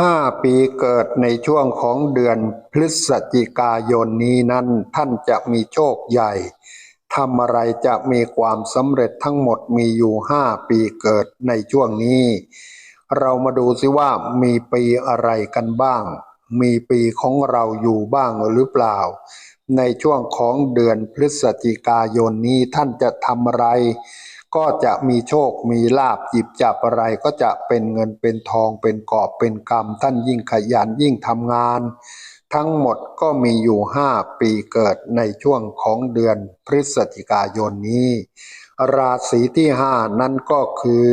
ห้าปีเกิดในช่วงของเดือนพฤศจิกายนนี้นั้นท่านจะมีโชคใหญ่ทำอะไรจะมีความสำเร็จทั้งหมดมีอยู่ห้าปีเกิดในช่วงนี้ เรามาดูสิว่ามีปีอะไรกันบ้าง มีปีของเราอยู่บ้างหรือเปล่า ในช่วงของเดือนพฤศจิกายนนี้ท่านจะทำอะไร ก็จะมีโชคมีลาบหยิบจับอะไรก็จะเป็นเงินเป็นทองเป็นกอบเป็นกำท่านยิ่งขยันยิ่งทำงาน ทั้งหมดก็มีอยู่ห้าปีเกิดในช่วงของเดือนพฤศจิกายนนี้ ราศีที่ห้านั้นก็คือ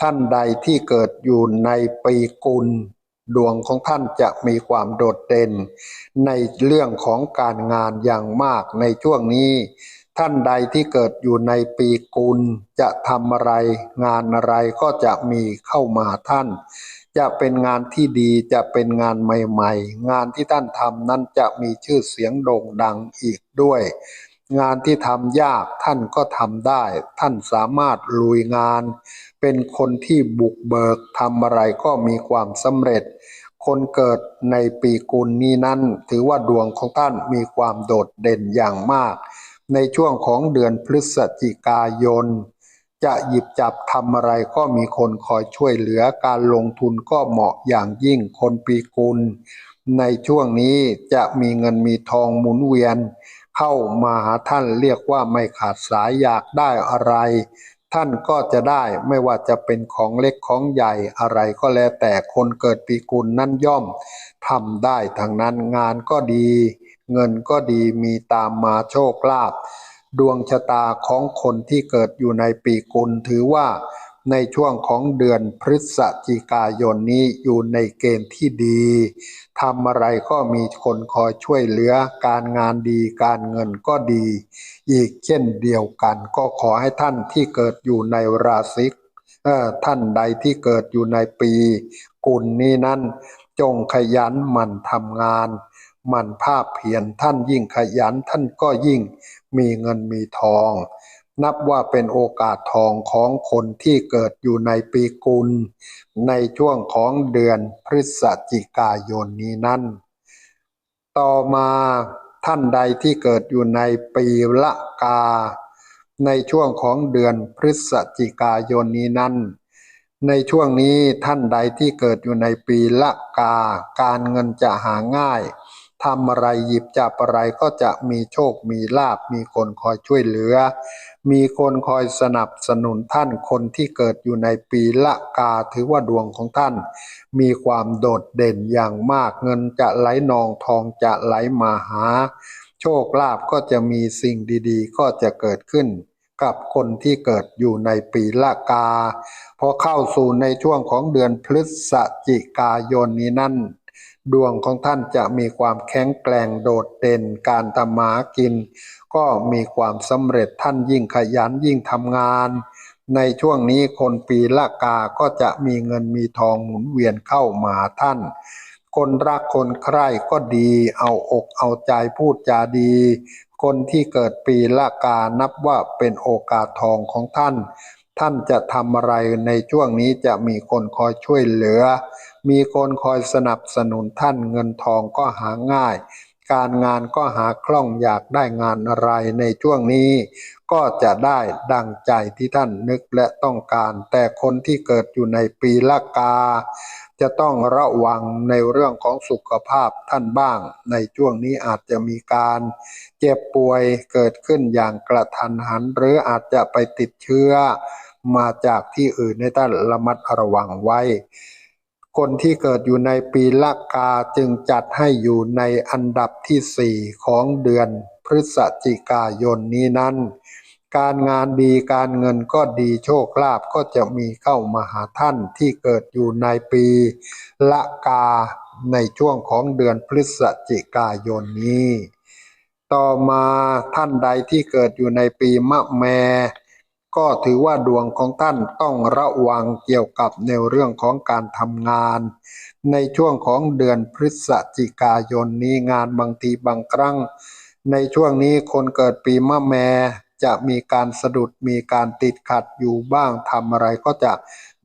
ท่านใดที่เกิดอยู่ในปีกุลดวงของท่านจะมีความโดดเด่น ในเรื่องของการงานอย่างมากในช่วงนี้ ท่านใดที่เกิดอยู่ในปีกุลจะทำอะไร งานอะไรก็จะมีเข้ามาท่าน จะเป็นงานที่ดีจะเป็นงานใหม่ ๆ งานที่ท่านทำนั้นจะมีชื่อเสียงโด่งดังอีกด้วย งานที่ทำยากท่านก็ทำได้ ท่านสามารถลุยงาน เป็นคนที่บุกเบิกทำอะไรก็มีความสำเร็จคนเกิดในปีกุลนี้นั้น ถือว่าดวงของท่านมีความโดดเด่นอย่างมาก ในช่วงของเดือนพฤศจิกายน จะหยิบจับทำอะไรก็มีคนคอยช่วยเหลือการลงทุนก็เหมาะอย่างยิ่งคนปีกุล ในช่วงนี้จะมีเงินมีทองหมุนเวียน เข้ามาหาท่านเรียกว่าไม่ขาดสายอยากได้อะไร ท่านก็จะได้ไม่ว่าจะเป็นของเล็กของใหญ่อะไรก็แล้วแต่คนเกิดปีกุลนั่นย่อมทำได้ทางนั้นงานก็ดี เงินก็ดีมีตามมาโชคลาภดวงชะตาของคนที่เกิดอยู่ในปีกุลถือว่าในช่วงของเดือนพฤศจิกายนนี้อยู่ในเกณฑ์ที่ดีทำอะไรก็มีคนคอยช่วยเหลือการงานดีการเงินก็ดี อีกเช่นเดียวกันก็ขอให้ท่านที่เกิดอยู่ในราศีท่านใดที่เกิดอยู่ในปี กุลนี้นั้น จงขยันหมั่นทำงาน มันภาพเพียรท่านยิ่งขยันท่านก็ยิ่งมีเงินมีทอง นับว่าเป็นโอกาสทองของคนที่เกิดอยู่ในปีกุล ในช่วงของเดือนพฤศจิกายนนี้นั้น ต่อมาท่านใดที่เกิดอยู่ในปีละกา ในช่วงของเดือนพฤศจิกายนนี้นั้นในช่วงนี้ท่านใดที่เกิดอยู่ในปีละกา การเงินจะหาง่าย ทำอะไรหยิบจับอะไรก็จะมีโชคมีลาบมีคนคอยช่วยเหลือ มีคนคอยสนับสนุนท่านคนที่เกิดอยู่ในปีละกาถือว่าดวงของท่าน มีความโดดเด่นอย่างมากเงินจะไหลนองทองจะไหลมาหา โชคลาภก็จะมีสิ่งดีๆ ก็จะเกิดขึ้นกับคนที่เกิดอยู่ในปีละกา พอเข้าสู่ในช่วงของเดือนพฤศจิกายนนี้นั่น ดวงของท่านจะมีความแข็งแกร่งโดดเด่นการทำมาหากิน ก็มีความสำเร็จท่านยิ่งขยันยิ่งทำงาน ในช่วงนี้คนปีละกาก็จะมีเงินมีทองหมุนเวียนเข้ามาท่าน คนรักคนใคร่ก็ดีเอาอกเอาใจพูดจาดี คนที่เกิดปีละกานับว่าเป็นโอกาสทองของท่าน ท่านจะทำอะไรในช่วงนี้จะมีคนคอยช่วยเหลือ มีคนคอยสนับสนุนท่านเงินทองก็หาง่าย การงานก็หาคล่องอยากได้งานอะไรในช่วงนี้ ก็จะได้ดังใจที่ท่านนึกและต้องการ แต่คนที่เกิดอยู่ในปีละกา จะต้องระวังในเรื่องของสุขภาพท่านบ้าง ในช่วงนี้อาจจะมีการเจ็บป่วยเกิดขึ้นอย่างกระทันหัน หรืออาจจะไปติดเชื้อ มาจากที่อื่นในท่านระมัดระวังไว้ คนที่เกิดอยู่ในปีละกาจึงจัดให้อยู่ในอันดับที่สี่ของเดือนพฤศจิกายนนี้นั้น การงานดีการเงินก็ดีโชคลาภก็จะมีเข้ามาหาท่านที่เกิดอยู่ในปีละกาในช่วงของเดือนพฤศจิกายนนี้ ต่อมาท่านใดที่เกิดอยู่ในปีมะแม ก็ถือว่าดวงของท่านต้องระวังเกี่ยวกับในเรื่องของการทำงาน ในช่วงของเดือนพฤศจิกายนนี้งานบางทีบางครั้ง ในช่วงนี้คนเกิดปีมะแมจะมีการสะดุดมีการติดขัดอยู่บ้างทำอะไรก็จะ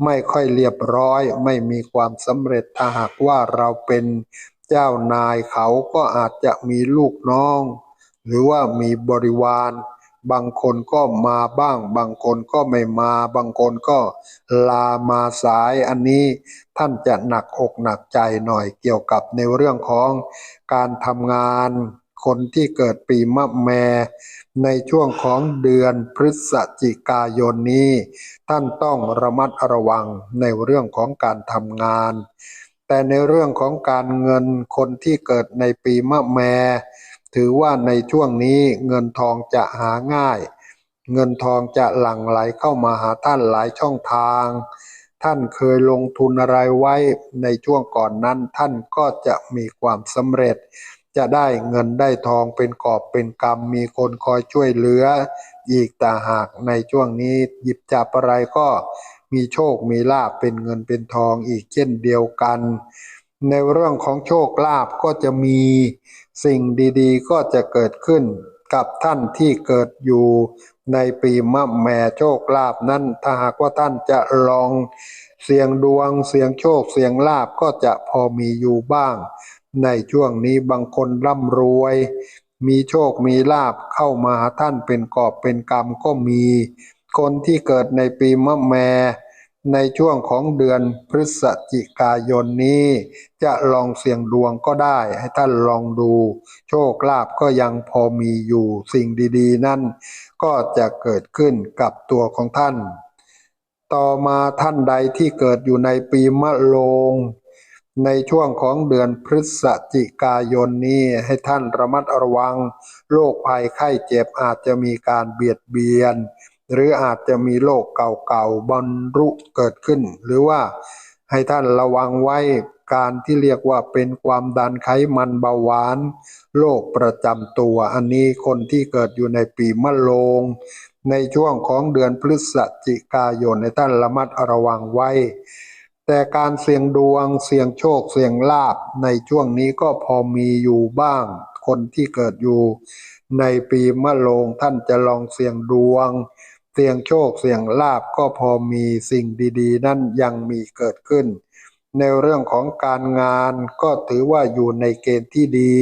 ไม่ค่อยเรียบร้อย ไม่มีความสำเร็จถ้าหากว่าเราเป็นเจ้านายเขาก็อาจจะมีลูกน้อง หรือว่ามีบริวาร บางคนก็มาบ้าง บางคนก็ไม่มา บางคนก็ลามาสาย อันนี้ท่านจะหนักอกหนักใจหน่อยเกี่ยวกับในเรื่องของการทำงาน คนที่เกิดปีมะแม ในช่วงของเดือนพฤศจิกายนนี้ ท่านต้องระมัดระวังในเรื่องของการทำงาน แต่ในเรื่องของการเงินคนที่เกิดในปีมะแม ถือว่าในช่วงนี้เงินทองจะหาง่าย เงินทองจะหลั่งไหลเข้ามาหาท่านหลายช่องทาง ท่านเคยลงทุนอะไรไว้ในช่วงก่อนนั้น ท่านก็จะมีความสำเร็จ จะได้เงินได้ทองเป็นกอบเป็นกำมีคนคอยช่วยเหลือ อีกแต่หากในช่วงนี้หยิบจับอะไรก็มีโชคมีลาภเป็นเงินเป็นทองอีกเช่นเดียวกัน ในเรื่องของโชคลาภก็จะมีสิ่งดีๆ ก็จะเกิดขึ้นกับท่านที่เกิดอยู่ในปีมะแม่โชคลาภนั้นถ้าหากว่าท่านจะลองเสี่ยงดวงเสี่ยงโชคเสี่ยงลาภก็จะพอมีอยู่บ้าง ในช่วงนี้บางคนร่ำรวย มีโชคมีลาภเข้ามาท่านเป็นกอบเป็นกรรมก็มี คนที่เกิดในปีมะแม่ ในช่วงของเดือนพฤศจิกายนนี้ จะลองเสี่ยงดวงก็ได้ให้ท่านลองดู โชคลาภก็ยังพอมีอยู่สิ่งดีๆ นั่นก็จะเกิดขึ้นกับตัวของท่าน ต่อมาท่านใดที่เกิดอยู่ในปีมะโรงในช่วงของเดือนพฤศจิกายนนี้ให้ท่านระมัดระวังโรคภัยไข้เจ็บอาจจะมีการเบียดเบียน หรืออาจจะมีโรคเก่าๆบรรลุเกิดขึ้น หรือว่าให้ท่านระวังไว้การที่เรียกว่าเป็นความดันไขมันเบาหวานโรคประจำตัว อันนี้คนที่เกิดอยู่ในปีมะโรงในช่วงของเดือนพฤศจิกายนในท่านระมัดระวังไว้ แต่การเสี่ยงดวงเสี่ยงโชคเสี่ยงลาบในช่วงนี้ก็พอมีอยู่บ้าง คนที่เกิดอยู่ ในปีมะโรงท่านจะลองเสี่ยงดวง เสี่ยงโชคเสี่ยงลาบก็พอมีสิ่งดีๆ นั่นยังมีเกิดขึ้น ในเรื่องของการงานก็ถือว่าอยู่ในเกณฑ์ที่ดี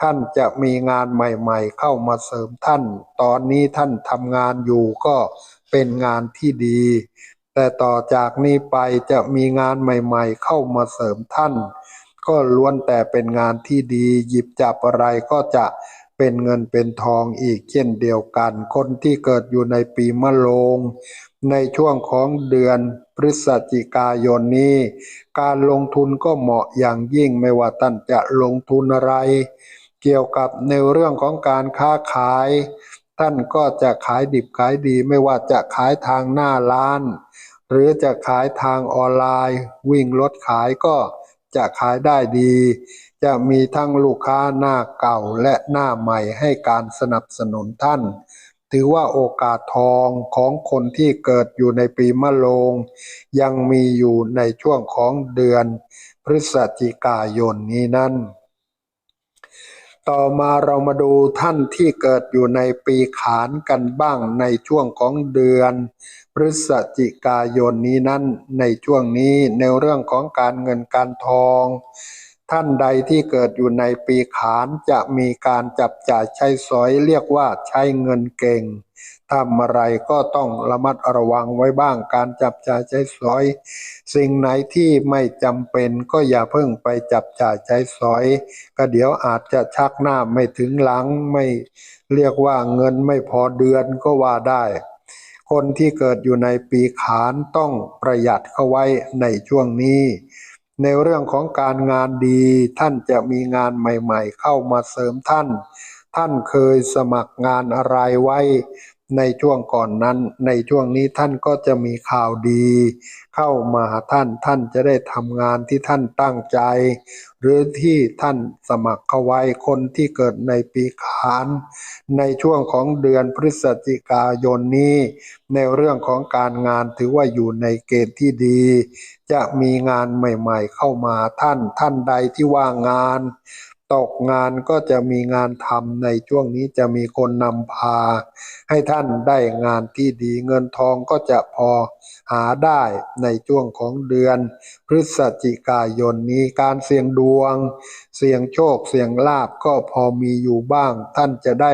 ท่านจะมีงานใหม่ๆ เข้ามาเสริมท่าน ตอนนี้ท่านทำงานอยู่ก็เป็นงานที่ดี แต่ต่อจากนี้ไปจะมีงานใหม่ๆ เข้ามาเสริมท่าน ก็ล้วนแต่เป็นงานที่ดี หยิบจับอะไรก็จะ เป็นเงินเป็นทองอีกเช่นเดียวกัน คนที่เกิดอยู่ในปีมะโรงในช่วงของเดือนพฤศจิกายนนี้ การลงทุนก็เหมาะอย่างยิ่งไม่ว่าท่านจะลงทุนอะไร เกี่ยวกับในเรื่องของการค้าขาย ท่านก็จะขายดิบขายดีไม่ว่าจะขายทางหน้าร้าน หรือจะขายทางออนไลน์ วิ่งรถขายก็จะขายได้ดี จะมีทั้งลูกค้าหน้าเก่าและหน้าใหม่ให้การสนับสนุนท่าน ถือว่าโอกาสทองของคนที่เกิดอยู่ในปีมะโรงยังมีอยู่ในช่วงของเดือนพฤศจิกายนนี้นั่น ต่อมาเรามาดูท่านที่เกิดอยู่ในปีขานกันบ้างในช่วงของเดือนพฤศจิกายนนี้นั้นในช่วงนี้ในเรื่องของการเงินการทอง ท่านใดที่เกิดอยู่ในปีขานจะมีการจับจ่ายใช้สอยเรียกว่าใช้เงินเก่งทำอะไรก็ต้องระมัดระวังไว้บ้างการจับจ่ายใช้สอย สิ่งไหนที่ไม่จำเป็นก็อย่าเพิ่งไปจับจ่ายใช้สอย ก็เดี๋ยวอาจจะชักหน้าไม่ถึงหลังไม่เรียกว่าเงินไม่พอเดือนก็ว่าได้ คนที่เกิดอยู่ในปีขานต้องประหยัดเข้าไว้ในช่วงนี้ ในเรื่องของการงานดีท่านจะมีงานใหม่ ๆ เข้ามาเสริมท่าน ท่านเคยสมัครงานอะไรไว้ ในช่วงก่อนนั้น ในช่วงนี้ท่านก็จะมีข่าวดี เข้ามาท่านท่านจะได้ทำงานที่ท่านตั้งใจ หรือที่ท่านสมัครเข้าไว้คนที่เกิดในปีขาน ในช่วงของเดือนพฤศจิกายนนี้ ในเรื่องของการงานถือว่าอยู่ในเกณฑ์ที่ดี จะมีงานใหม่ ๆ เข้ามาท่านท่านใดที่ว่างงาน ตกงานก็จะมีงานทำในช่วงนี้จะมีคนนำพา ให้ท่านได้งานที่ดีเงินทองก็จะพอหาได้ในช่วงของเดือน พฤศจิกายนนี้การเสี่ยงดวง เสี่ยงโชคเสี่ยงลาบก็พอมีอยู่บ้าง ท่านจะได้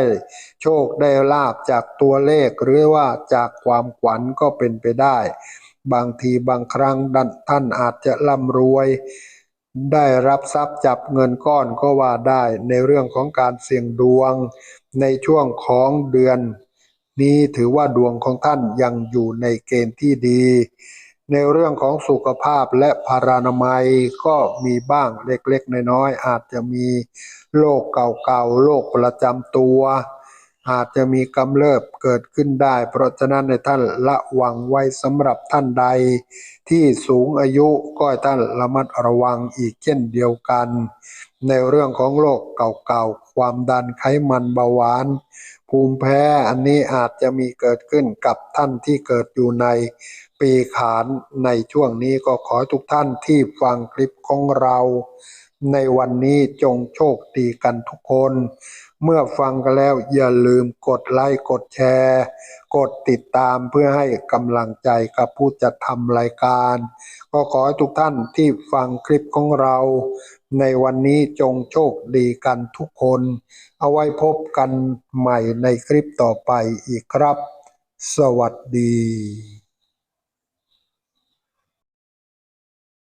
โชคได้ลาบจากตัวเลขหรือว่าจากความขวัญก็เป็นไปได้ บางทีบางครั้งท่านอาจจะร่ำรวย ได้รับทรัพย์จับเงินก้อนก็ว่าได้ในเรื่องของการเสี่ยงดวง ในช่วงของเดือน นี้ถือว่าดวงของท่านยังอยู่ในเกณฑ์ที่ดี ในเรื่องของสุขภาพและพารานามัยก็มีบ้างเล็กๆ น้อยๆอาจจะมีโรคเก่าๆโรคประจำตัว อาจจะมีกำเริบเกิดขึ้นได้ เพราะฉะนั้นในท่านระวังไว้สำหรับท่านใด ที่สูงอายุก็ท่านระมัดระวังอีกเช่นเดียวกัน ในเรื่องของโรคเก่าๆ ความดันไขมันเบาหวาน ภูมิแพ้อันนี้อาจจะมีเกิดขึ้นกับท่านที่เกิดอยู่ในปีขานในช่วงนี้ก็ขอทุกท่านที่ฟังคลิปของเรา ในวันนี้จงโชคดีกันทุกคน เมื่อฟังกันแล้วอย่าลืมกดไลค์กดแชร์ กดติดตามเพื่อให้กำลังใจกับผู้จัดทำรายการ ก็ขอให้ทุกท่านที่ฟังคลิปของเรา ในวันนี้จงโชคดีกันทุกคน เอาไว้พบกันใหม่ในคลิปต่อไปอีกครับ สวัสดี